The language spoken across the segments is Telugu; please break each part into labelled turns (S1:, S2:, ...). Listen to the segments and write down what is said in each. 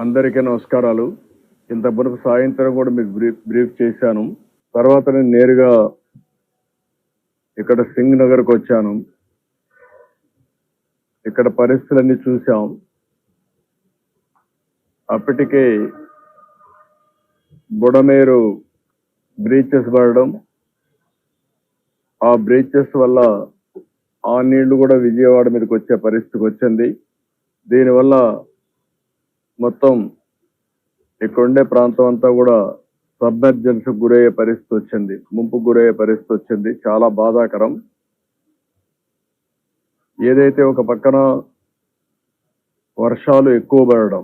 S1: అందరికీ నమస్కారాలు. ఇంత మునుపు సాయంత్రం కూడా మీకు బ్రీఫ్ బ్రీఫ్ చేశాను. తర్వాత నేను నేరుగా ఇక్కడ సింగ్ నగర్కి వచ్చాను. ఇక్కడ పరిస్థితులన్నీ చూసాం అప్పటికే బుడమేరు బ్రీచెస్ పడడం ఆ బ్రీచెస్ వల్ల ఆ నీళ్ళు కూడా విజయవాడ మీదకి వచ్చే పరిస్థితికి వచ్చింది. దీనివల్ల మొత్తం ఇక్కడుండే ప్రాంతం అంతా కూడా సబ్మెర్జెన్స్ గురయ్యే పరిస్థితి వచ్చింది. ముంపు గురయ్యే పరిస్థితి వచ్చింది. చాలా బాధాకరం. ఏదైతే ఒక పక్కన వర్షాలు ఎక్కువ పడడం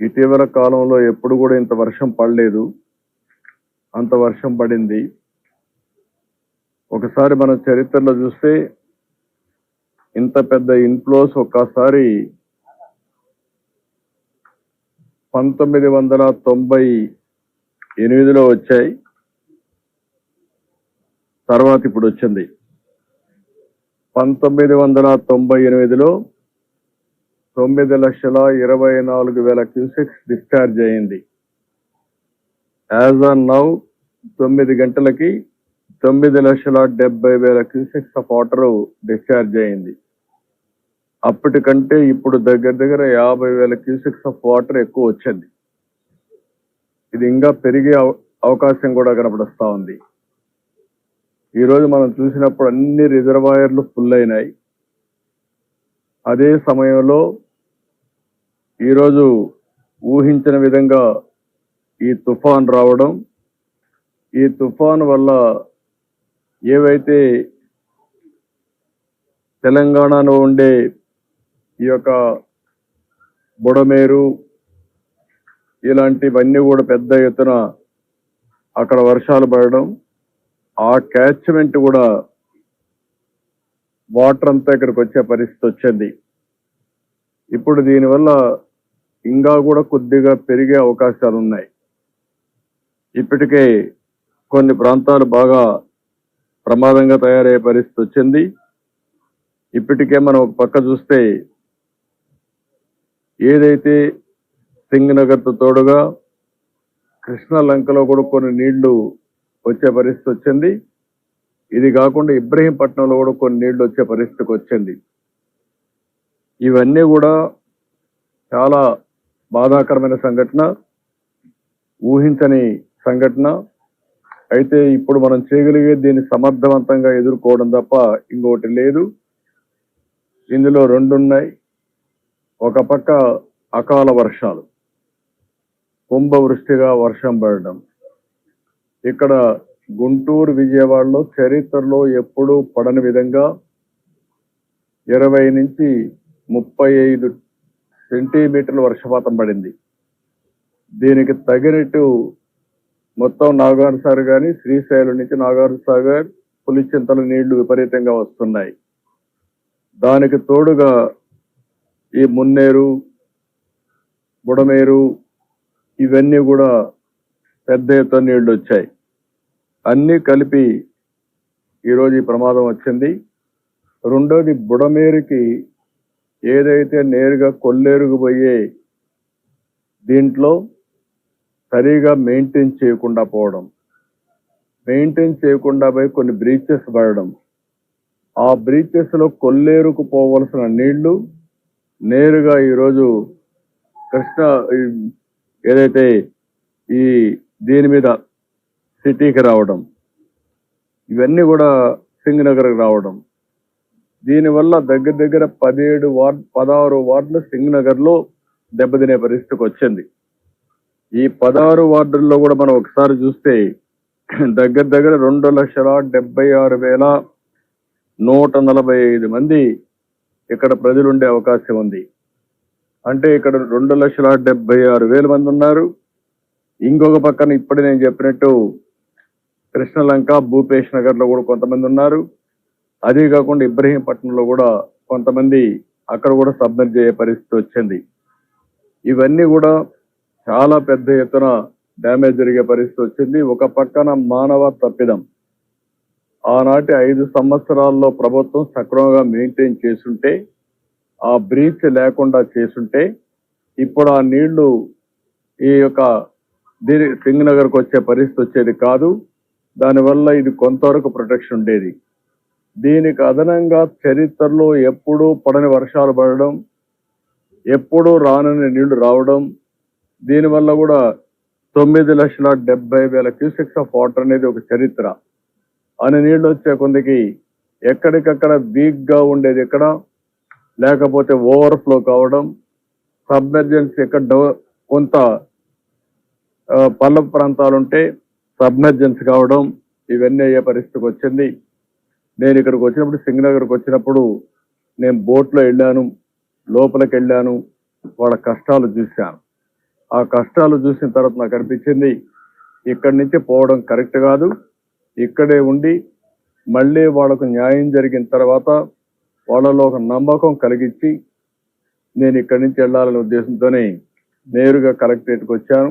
S1: ఇటీవల కాలంలో ఎప్పుడు కూడా ఇంత వర్షం పడలేదు. అంత వర్షం పడింది. ఒకసారి మన చరిత్రలో చూస్తే ఇంత పెద్ద ఇన్ఫ్లోస్ ఒక్కసారి పంతొమ్మిది వందల తొంభై ఎనిమిదిలో వచ్చాయి. తర్వాత ఇప్పుడు వచ్చింది. పంతొమ్మిది వందల తొంభై ఎనిమిదిలో తొమ్మిది లక్షల ఇరవై నాలుగు వేల క్యూసెక్స్ డిశ్చార్జ్ అయింది. యాజ్ ఆన్ నౌ తొమ్మిది గంటలకి తొమ్మిది లక్షల డెబ్బై వేల క్యూసెక్స్ ఆఫ్ వాటర్ డిశ్చార్జ్ అయింది. అప్పటికంటే ఇప్పుడు దగ్గర దగ్గర యాభై వేల క్యూసెక్స్ ఆఫ్ వాటర్ ఎక్కువ వచ్చింది. ఇది ఇంకా పెరిగే అవకాశం కూడా కనపడుస్తా ఉంది. ఈరోజు మనం చూసినప్పుడు అన్ని రిజర్వాయర్లు ఫుల్ అయినాయి. అదే సమయంలో ఈరోజు ఊహించిన విధంగా ఈ తుఫాన్ రావడం ఈ తుఫాన్ వల్ల ఏవైతే తెలంగాణలో ఉండే ఈ యొక్క బుడమేరు ఇలాంటివన్నీ కూడా పెద్ద ఎత్తున అక్కడ వర్షాలు పడడం ఆ క్యాచ్మెంట్ కూడా వాటర్ అంతా ఇక్కడికి వచ్చే పరిస్థితి వచ్చింది. ఇప్పుడు దీనివల్ల ఇంకా కూడా కొద్దిగా పెరిగే అవకాశాలు ఉన్నాయి. ఇప్పటికే కొన్ని ప్రాంతాలు బాగా ప్రమాదంగా తయారయ్యే పరిస్థితి వచ్చింది. ఇప్పటికే మనం ఒక పక్క చూస్తే ఏదైతే సింగనగర్తో తోడుగా కృష్ణ లంకలో కూడా కొన్ని నీళ్ళు వచ్చే పరిస్థితి వచ్చింది. ఇది కాకుండా ఇబ్రహీంపట్నంలో కూడా కొన్ని నీళ్ళు వచ్చే పరిస్థితికి వచ్చింది. ఇవన్నీ కూడా చాలా బాధాకరమైన సంఘటన ఊహించని సంఘటన. అయితే ఇప్పుడు మనం చేయగలిగే దీన్ని సమర్థవంతంగా ఎదుర్కోవడం తప్ప ఇంకొకటి లేదు. ఇందులో రెండు ఉన్నాయి ఒక పక్క అకాల వర్షాలు కుంభవృష్టిగా వర్షం పడడం. ఇక్కడ గుంటూరు విజయవాడలో చరిత్రలో ఎప్పుడూ పడని విధంగా ఇరవై నుంచి ముప్పై ఐదు సెంటీమీటర్ల వర్షపాతం పడింది. దీనికి తగినట్టు మొత్తం నాగార్ సార్ కానీ శ్రీశైలం నుంచి నాగార్ సాగర్ పులిచింతల నీళ్ళు విపరీతంగా వస్తున్నాయి. దానికి తోడుగా ఈ మున్నేరు బుడమేరు ఇవన్నీ కూడా పెద్ద ఎత్తున నీళ్ళు వచ్చాయి. అన్నీ కలిపి ఈరోజు ఈ ప్రమాదం వచ్చింది. రెండోది బుడమేరుకి ఏదైతే నేరుగా కొల్లేరుకు పోయే దీంట్లో సరిగా మెయింటైన్ చేయకుండా పోవడం మెయింటైన్ చేయకుండా పోయి కొన్ని బ్రీచెస్ పడడం ఆ బ్రీచెస్లో కొల్లేరుకు పోవలసిన నీళ్ళు నేరుగా ఈరోజు కృష్ణ ఏదైతే ఈ దీని మీద సిటీకి రావడం ఇవన్నీ కూడా సింగ్ నగర్కి రావడం దీనివల్ల దగ్గర దగ్గర పదిహేడు వార్డ్ పదహారు వార్డులు సింగ్ దెబ్బతినే పరిస్థితికి వచ్చింది. ఈ పదహారు వార్డుల్లో కూడా మనం ఒకసారి చూస్తే దగ్గర దగ్గర రెండు లక్షల డెబ్బై ఆరు వేల నూట నలభై ఐదు మంది ఇక్కడ ప్రజలు ఉండే అవకాశం ఉంది. అంటే ఇక్కడ రెండు లక్షల డెబ్బై ఆరు వేల మంది ఉన్నారు. ఇంకొక పక్కన ఇప్పుడు నేను చెప్పినట్టు కృష్ణలంక భూపేష్ నగర్లో కూడా కొంతమంది ఉన్నారు. అదే కాకుండా ఇబ్రహీంపట్నంలో కూడా కొంతమంది అక్కడ కూడా సబ్మిట్ చేయ పరిస్థితి వచ్చింది. ఇవన్నీ కూడా చాలా పెద్ద ఎత్తున డ్యామేజ్ జరిగే పరిస్థితి వచ్చింది. ఒక పక్కన మానవ తప్పిదం. ఆనాటి ఐదు సంవత్సరాల్లో ప్రభుత్వం సక్రమంగా మెయింటైన్ చేసుంటే ఆ బ్రీచ్ లేకుండా చేసుంటే ఇప్పుడు ఆ నీళ్ళు ఈ యొక్క దీని సింగ్ నగర్కి వచ్చే పరిస్థితి వచ్చేది కాదు. దానివల్ల ఇది కొంతవరకు ప్రొటెక్షన్ ఉండేది. దీనికి అదనంగా చరిత్రలో ఎప్పుడూ పడని వర్షాలు పడడం ఎప్పుడూ రానని నీళ్ళు రావడం దీనివల్ల కూడా తొమ్మిది లక్షల డెబ్బై వేల క్యూసెక్స్ ఆఫ్ వాటర్ అనేది ఒక చరిత్ర. అని నీళ్ళు వచ్చే కొందికి ఎక్కడికక్కడ వీక్గా ఉండేది ఎక్కడ? లేకపోతే ఓవర్ఫ్లో కావడం సబ్మర్జెన్సీ ఎక్కడ డెవ- కొంత ఆ, పల్ల ప్రాంతాలు ఉంటే కావడం ఇవన్నీ అయ్యే పరిస్థితికి వచ్చింది. నేను ఇక్కడికి వచ్చినప్పుడు సింగనగర్కి వచ్చినప్పుడు నేను బోట్లో వెళ్ళాను లోపలికి వెళ్ళాను వాళ్ళ కష్టాలు చూశాను. ఆ కష్టాలు చూసిన తర్వాత నాకు అనిపించింది ఇక్కడి నుంచి పోవడం కరెక్ట్ కాదు. ఇక్కడే ఉండి మళ్ళీ వాళ్ళకు న్యాయం జరిగిన తర్వాత వాళ్ళలో ఒక నమ్మకం కలిగించి నేను ఇక్కడి నుంచి వెళ్ళాలనే ఉద్దేశంతోనే నేరుగా కలెక్టరేట్కి వచ్చాను.